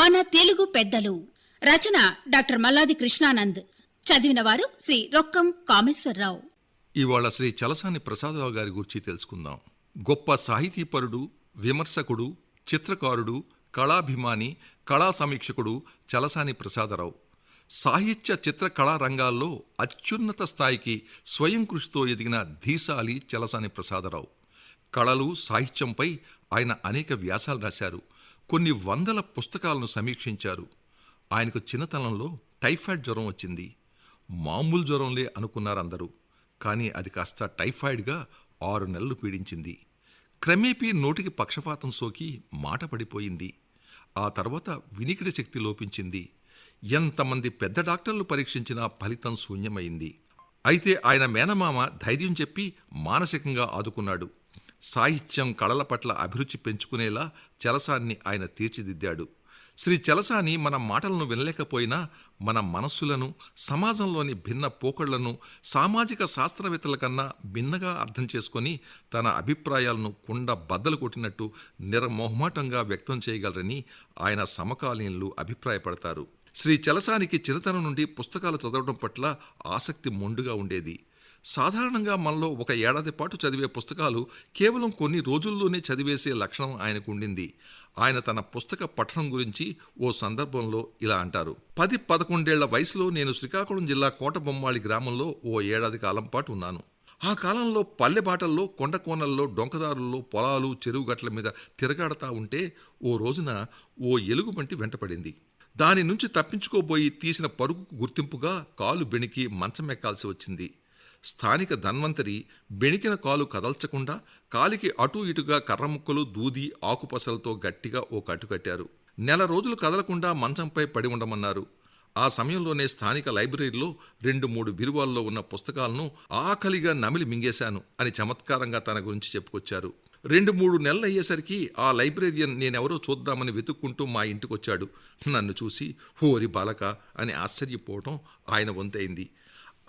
మన తెలుగు పెద్దలు. రచన డాక్టర్ మల్లాది కృష్ణానంద్. చదివిన వారు శ్రీ రొక్కం కామేశ్వరరావు. ఇవాళ శ్రీ చలసాని ప్రసాదరావు గారి గురించి తెలుసుకుందాం. గొప్ప సాహితీపరుడు విమర్శకుడు చిత్రకారుడు కళాభిమాని కళా సమీక్షకుడు చలసాని ప్రసాదరావు. సాహిత్య చిత్ర కళా రంగాల్లో అత్యున్నత స్థాయికి స్వయం కృషితో ఎదిగిన ధీసాలి చలసాని ప్రసాదరావు. కళలు సాహిత్యంపై ఆయన అనేక వ్యాసాలు రాశారు. కొన్ని వందల పుస్తకాలను సమీక్షించారు. ఆయనకు చిన్నతనంలో టైఫాయిడ్ జ్వరం వచ్చింది. మామూలు జ్వరంలే అనుకున్నారందరూ. కానీ అది కాస్త టైఫాయిడ్గా ఆరు నెలలు పీడించింది. క్రమేపీ నోటికి పక్షపాతం సోకి మాట పడిపోయింది. ఆ తర్వాత వినికిడి శక్తి లోపించింది. ఎంతమంది పెద్ద డాక్టర్లు పరీక్షించినా ఫలితం శూన్యమైంది. అయితే ఆయన మేనమామ ధైర్యం చెప్పి మానసికంగా ఆదుకున్నాడు. సాహిత్యం కళల పట్ల అభిరుచి పెంచుకునేలా చలసాన్ని ఆయన తీర్చిదిద్దాడు. శ్రీ చలసాని మన మాటలను వినలేకపోయినా మన మనస్సులను సమాజంలోని భిన్న పోకళ్ళను సామాజిక శాస్త్రవేత్తల కన్నా భిన్నగా అర్థం చేసుకొని తన అభిప్రాయాలను కుండ బద్దలు కొట్టినట్టు నిరమోహమాటంగా వ్యక్తం చేయగలరని ఆయన సమకాలీనులు అభిప్రాయపడతారు. శ్రీ చలసానికి చిన్నతనం నుండి పుస్తకాలు చదవడం పట్ల ఆసక్తి మొండుగా ఉండేది. సాధారణంగా మనలో ఒక ఏడాది పాటు చదివే పుస్తకాలు కేవలం కొన్ని రోజుల్లోనే చదివేసే లక్షణం ఆయనకు ఉండింది ఆయన తన పుస్తక పఠనం గురించి ఓ సందర్భంలో ఇలా అంటారు. పది పదకొండేళ్ళ వయసులో నేను శ్రీకాకుళం జిల్లా కోటబొమ్మాళి గ్రామంలో ఓ ఏడాది కాలం పాటు ఉన్నాను. ఆ కాలంలో పల్లెబాటల్లో కొండ కోనల్లో డొంకదారుల్లో పొలాలు చెరువు గట్ల మీద తిరగాడతా ఉంటే ఓ రోజున ఓ ఎలుగుబంటి వెంటపడింది. దాని నుంచి తప్పించుకోబోయి తీసిన పరుగుకు గుర్తింపుగా కాలు బెణికి మంచం ఎక్కాల్సి వచ్చింది. స్థానిక ధన్వంతరి బెణికిన కాలు కదల్చకుండా కాలికి అటూ ఇటుగా కర్రముక్కలు దూది ఆకుపసలతో గట్టిగా ఓ కట్టు కట్టారు. నెల రోజులు కదలకుండా మంచంపై పడి ఉండమన్నారు. ఆ సమయంలోనే స్థానిక లైబ్రరీలో రెండు మూడు బిరువాల్లో ఉన్న పుస్తకాలను ఆకలిగా నమిలి మింగేశాను అని చమత్కారంగా తన గురించి చెప్పుకొచ్చారు. రెండు మూడు నెలలు అయ్యేసరికి ఆ లైబ్రేరియన్ నేనెవరో చూద్దామని వెతుక్కుంటూ మా ఇంటికొచ్చాడు. నన్ను చూసి హోరి బాలక అని ఆశ్చర్యపోవటం ఆయన వంతైంది.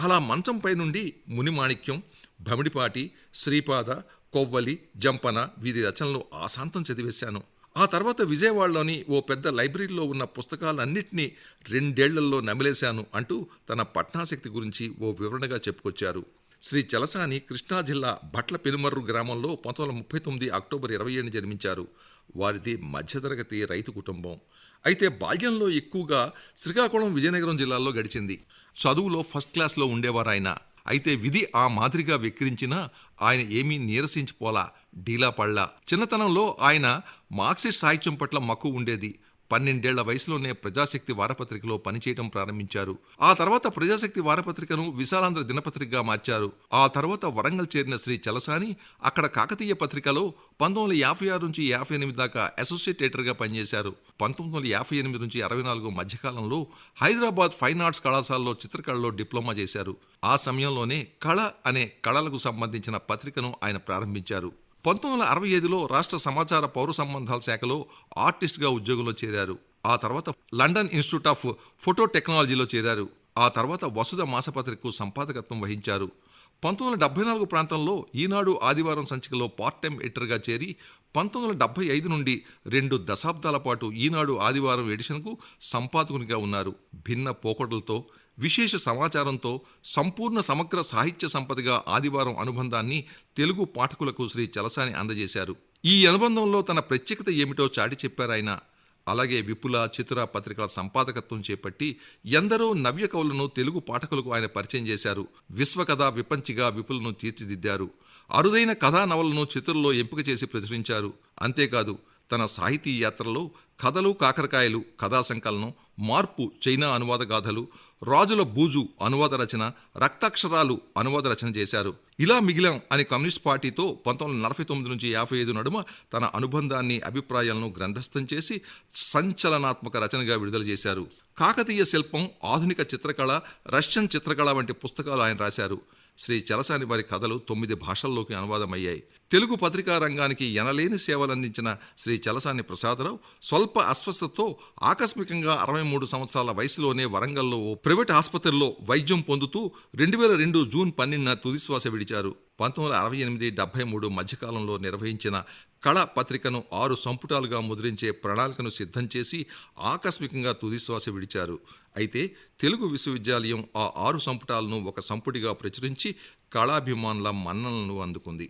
అలా మంచంపై నుండి మునిమాణిక్యం భమిడిపాటి శ్రీపాద కొవ్వలి జంపన వీరి రచనలు ఆశాంతం చదివేశాను. ఆ తర్వాత విజయవాడలోని ఓ పెద్ద లైబ్రరీలో ఉన్న పుస్తకాలన్నింటినీ రెండేళ్ళలో నమిలేశాను అంటూ తన పట్నాశక్తి గురించి ఓ వివరణగా చెప్పుకొచ్చారు. శ్రీ చలసాని కృష్ణా జిల్లా భట్ల పెనుమర్రు గ్రామంలో పంతొమ్మిది వందల ముప్పై తొమ్మిది అక్టోబర్ ఇరవై ఏడు జన్మించారు. వారిది మధ్యతరగతి రైతు కుటుంబం. అయితే బాల్యంలో ఎక్కువగా శ్రీకాకుళం విజయనగరం జిల్లాల్లో గడిచింది. చదువులో ఫస్ట్ క్లాస్లో ఉండేవారు ఆయన అయితే విధి ఆ మాదిరిగా వెక్కిరించినా ఆయన ఏమీ నీరసించిపోలా డీలా పడలా. చిన్నతనంలో ఆయన మార్క్సిస్ట్ సాహిత్యం పట్ల మక్కువ ఉండేది. పన్నెండేళ్ళ వయసులోనే ప్రజాశక్తి వారపత్రికలో పనిచేయడం ప్రారంభించారు. ఆ తర్వాత ప్రజాశక్తి వారపత్రికను విశాలాంధ్ర దినపత్రికగా మార్చారు. ఆ తర్వాత వరంగల్ చేరిన శ్రీ చలసాని అక్కడ కాకతీయ పత్రికలో పంతొమ్మిది వందల యాభై ఆరు నుంచి యాభై ఎనిమిది దాకా అసోసియేట్ ఎడిటర్గా పనిచేశారు. పంతొమ్మిది వందల యాభై ఎనిమిది నుంచి అరవై నాలుగు మధ్యకాలంలో హైదరాబాద్ ఫైన్ ఆర్ట్స్ కళాశాలలో చిత్రకళలో డిప్లొమా చేశారు. ఆ సమయంలోనే కళ అనే కళలకు సంబంధించిన పత్రికను ఆయన ప్రారంభించారు. పంతొమ్మిది వందల అరవై ఐదులో రాష్ట్ర సమాచార పౌర సంబంధాల శాఖలో ఆర్టిస్ట్గా ఉద్యోగంలో చేరారు. ఆ తర్వాత లండన్ ఇన్స్టిట్యూట్ ఆఫ్ ఫోటో టెక్నాలజీలో చేరారు. ఆ తర్వాత వసుధ మాసపత్రికకు సంపాదకత్వం వహించారు. పంతొమ్మిది వందల డెబ్బై నాలుగు ప్రాంతంలో ఈనాడు ఆదివారం సంచికలో పార్ట్ టైం ఎడిటర్గా చేరి పంతొమ్మిది వందల డెబ్బై ఐదు నుండి రెండు దశాబ్దాల పాటు ఈనాడు ఆదివారం ఎడిషన్కు సంపాదకునిగా ఉన్నారు. భిన్న పోకడలతో విశేష సమాచారంతో సంపూర్ణ సమగ్ర సాహిత్య సంపదగా ఆదివారం అనుబంధాన్ని తెలుగు పాఠకులకు శ్రీ చలసాని అందజేశారు. ఈ అనుబంధంలో తన ప్రత్యేకత ఏమిటో చాటి చెప్పారాయన అలాగే విపుల చిత్ర పత్రికల సంపాదకత్వం చేపట్టి ఎందరో నవ్య కవులను తెలుగు పాఠకులకు ఆయన పరిచయం చేశారు. విశ్వకథ విపంచిగా విపులను తీర్చిదిద్దారు. అరుదైన కథా నవలను చిత్రంలో ఎంపిక చేసి ప్రచురించారు. అంతేకాదు తన సాహితీ యాత్రలో కథలు కాకరకాయలు కథా సంకలనం మార్పు చైనా అనువాద గాథలు రాజుల బూజు అనువాద రచన రక్తాక్షరాలు అనువాద రచన చేశారు. ఇలా మిగిలాం అని కమ్యూనిస్ట్ పార్టీతో పంతొమ్మిది వందల నలభై తొమ్మిది నుంచి యాభై ఐదు నడుమ తన అనుబంధాన్ని అభిప్రాయాలను గ్రంథస్థం చేసి సంచలనాత్మక రచనగా విడుదల చేశారు. కాకతీయ శిల్పం ఆధునిక చిత్రకళ రష్యన్ చిత్రకళ వంటి పుస్తకాలు ఆయన రాశారు. శ్రీ చలసాని వారి కథలు తొమ్మిది భాషల్లోకి అనువాదమయ్యాయి. తెలుగు పత్రికా రంగానికి ఎనలేని సేవలందించిన శ్రీ చలసాని ప్రసాదరావు స్వల్ప అస్వస్థతతో ఆకస్మికంగా అరవై మూడు సంవత్సరాల వయసులోనే వరంగల్లో ఓ ప్రైవేట్ ఆసుపత్రిలో వైద్యం పొందుతూ రెండు వేల రెండు జూన్ పన్నెండున తుదిశ్వాస విడిచారు. పంతొమ్మిది వందల అరవై ఎనిమిది డెబ్బై మూడు మధ్యకాలంలో నిర్వహించిన కళ పత్రికను ఆరు సంపుటాలుగా ముద్రించే ప్రణాళికను సిద్ధం చేసి ఆకస్మికంగా తుదిశ్వాస విడిచారు. అయితే తెలుగు విశ్వవిద్యాలయం ఆ ఆరు సంపుటాలను ఒక సంపుటిగా ప్రచురించి కళాభిమానుల మన్ననలను అందుకుంది.